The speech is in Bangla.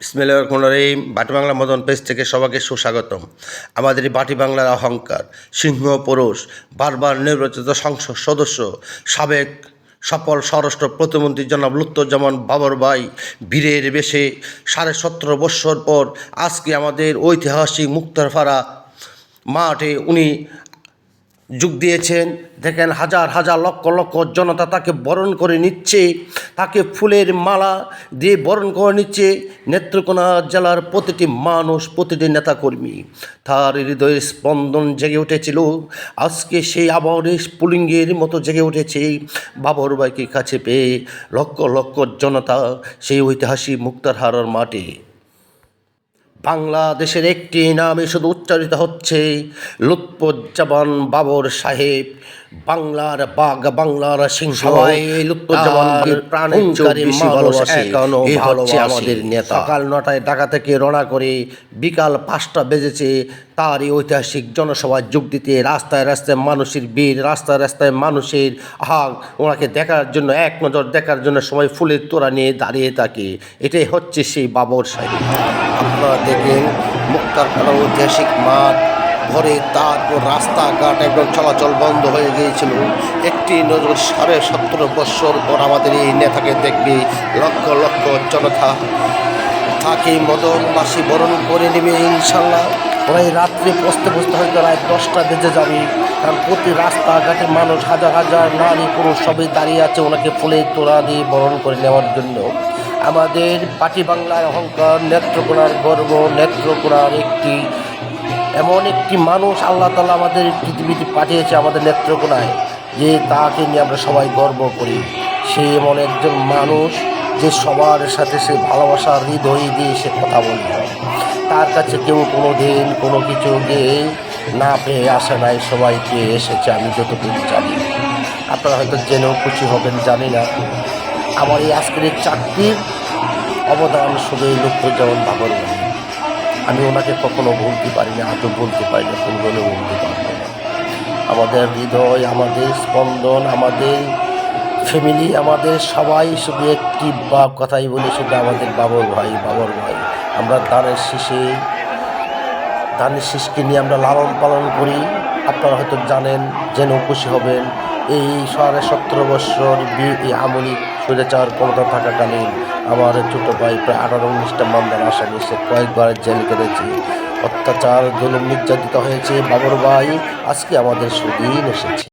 বিসমিল্লাহ রহমান রহিম। বাটি বাংলা মদন পেজ থেকে সবাইকে সুস্বাগতম। আমাদের বাটি বাংলার অহংকার, সিংহ, পুরুষ, বারবার নির্বাচিত সংসদ সদস্য, সাবেক সফল স্বরাষ্ট্র প্রতিমন্ত্রী জনাব লুত্তরজামান বাবর ভাই বীরের বেশে সাড়ে সতেরো বৎসর পর আজকে আমাদের ঐতিহাসিক মুক্তারপাড়া মাঠে উনি যোগ দিয়েছেন। দেখেন হাজার হাজার লক্ষ লক্ষ জনতা তাকে বরণ করে নিচ্ছে। তাকে ফুলের মালা দিয়ে বরণ করে নিচ্ছে। নেত্রকোনা জেলার প্রতিটি মানুষ, প্রতিটি নেতাকর্মী। তার হৃদয়ের স্পন্দন জেগে উঠেছিল। আজকে সেই আবহাওয়ার স্ফুলিঙ্গের মতো জেগে উঠেছে। বাবর বাইকে কাছে পেয়ে লক্ষ লক্ষ জনতা সেই ঐতিহাসিক মুক্তারহারার মাঠে বাংলাদেশের একটি নামে শুধু উচ্চারিত হচ্ছে লুৎফুজ্জামান বাবর সাহেব। বাংলার বাঘ বাংলার সিংহ। আমাদের নেতা। সকাল নটায় ঢাকা থেকে রওনা করে বিকাল পাঁচটা বেজেছে তার এই ঐতিহাসিক জনসভায় যোগ দিতে রাস্তায় রাস্তায় মানুষের ভিড়, রাস্তায় রাস্তায় মানুষের হাগ ওনাকে দেখার জন্য, এক নজর দেখার জন্য সবাই ফুলের তোড়া নিয়ে দাঁড়িয়ে থাকে। এটাই হচ্ছে সেই বাবর সাহেব। আপনারা দেখেন, মুক্তার খানা ঐতিহাসিক মাঠ ভরে তারপর রাস্তাঘাট একদম চলাচল বন্ধ হয়ে গিয়েছিল। একটি নজর সাড়ে সতেরো বৎসর পর আমাদের এই নেতাকে দেখবে, লক্ষ লক্ষ জনতা তাকে মদন মাসি বরণ করে নেবে ইনশাল্লাহ। ওরা এই রাত্রে বসতে বসতে হয়তো রাত দশটা বেজে যাবে। কারণ প্রতি রাস্তাঘাটে মানুষ হাজার হাজার নারী পুরুষ সবাই দাঁড়িয়ে আছে, ওনাকে ফুলের তোড়া দিয়ে বরণ করে নেওয়ার জন্য। আমাদের পাটি বাংলার অহংকার নেত্রকোনার গর্ব, নেত্রকোনার একটি, এমন একটি মানুষ আল্লাহ তালা আমাদের পৃথিবীতে পাঠিয়েছে আমাদের নেত্রকোনায়, যে তাকে নিয়ে আমরা সবাই গর্ব করি। সে এমন একজন মানুষ যে সবার সাথে সে ভালোবাসা হৃদয় দিয়ে সে কথা বলবে তার কাছে কেউ কোনো দিন কোনো কিছু দিয়ে না পেয়ে আসে নাই সবাই পেয়ে এসেছে, আমি যতটুকু জানি। আপনারা হয়তো জেনেও খুশি হবেন, জানি না। আমার এই আজকের এই চাকরির অবদান শুধু এই লক্ষ্য বাবর বলি আমি ওনাকে কখনো ভুলতে পারি না, আজও বলতে পারি না কোনদিনও ভুলতে পারব না। আমাদের হৃদয়, আমাদের স্পন্দন, আমাদের ফ্যামিলি আমাদের সবাই শুধু একটি বা, কথাই বলি, শুধু আমাদের বাবর ভাই বাবর ভাই। আমরা দানের শীষে ধানের শীষকে নিয়ে আমরা লালন পালন করি। আপনারা হয়তো জানেন জেনেও খুশি হবেন, এই সাড়ে সতেরো বৎসর বি- এই আমলি স্বৈরাচার ক্ষমতা থাকাকালীন আমার ছোট ভাই প্রায় আঠারো উনিশটা মামলার আসামি, সে কয়েকবার জেল কেটেছে। অত্যাচার, জুলুম নির্যাতিত হয়েছে, বাবর ভাই আজকে আমাদের সুদিন এসেছে।